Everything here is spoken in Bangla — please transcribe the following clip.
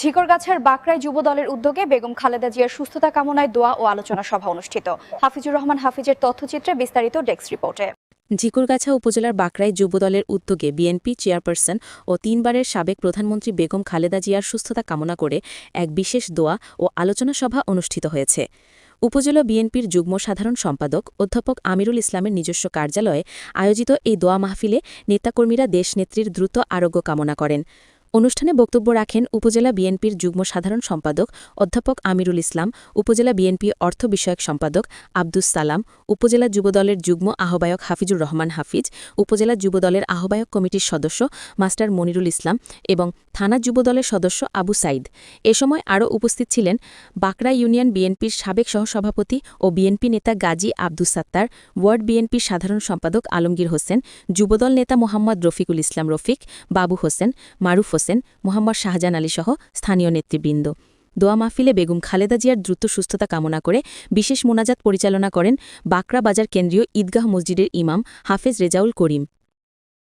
ঝিকরগাছার বাকরায় যুব দলের উদ্যোগে বেগম খালেদা জিয়ার সুস্থতা কামনায় দোয়া ও আলোচনা সভা অনুষ্ঠিত। হাফিজুর রহমান হাফিজের তথ্যচিত্রে বিস্তারিত ডেস্ক রিপোর্টে। ঝিকুরগাছা উপজেলার বাকরায় যুবদলের উদ্যোগে বিএনপি চেয়ারপারসন ও তিনবারের সাবেক প্রধানমন্ত্রী বেগম খালেদা জিয়ার সুস্থতা কামনা করে এক বিশেষ দোয়া ও আলোচনা সভা অনুষ্ঠিত হয়েছে। উপজেলা বিএনপির যুগ্ম সাধারণ সম্পাদক অধ্যাপক আমিরুল ইসলামের নিজস্ব কার্যালয়ে আয়োজিত এই দোয়া মাহফিলে নেতাকর্মীরা দেশনেত্রীর দ্রুত আরোগ্য কামনা করেন। অনুষ্ঠানে বক্তব্য রাখেন উপজেলা বিএনপির যুগ্ম সাধারণ সম্পাদক অধ্যাপক আমিরুল ইসলাম, উপজেলা বিএনপি অর্থ বিষয়ক সম্পাদক আব্দুস সালাম, উপজেলা যুবদলের যুগ্ম আহ্বায়ক হাফিজুর রহমান হাফিজ, উপজেলা যুবদলের আহ্বায়ক কমিটির সদস্য মাস্টার মনিরুল ইসলাম এবং থানা যুবদলের সদস্য আবু সাইদ। এ সময় আরও উপস্থিত ছিলেন বাকরা ইউনিয়ন বিএনপির সাবেক সহসভাপতি ও বিএনপি নেতা গাজী আব্দুস সাত্তার, ওয়ার্ড বিএনপির সাধারণ সম্পাদক আলমগীর হোসেন, যুবদল নেতা মোহাম্মদ রফিকুল ইসলাম রফিক, বাবু হোসেন, মারুফ হোসেন, মোহাম্মদ শাহজাহান আলী সহ স্থানীয় নেতৃবৃন্দ। দোয়া মাহফিলে বেগম খালেদা জিয়ার দ্রুত সুস্থতা কামনা করে বিশেষ মোনাজাত পরিচালনা করেন বাকরা বাজার কেন্দ্রীয় ঈদগাহ মসজিদের ইমাম হাফেজ রেজাউল করিম।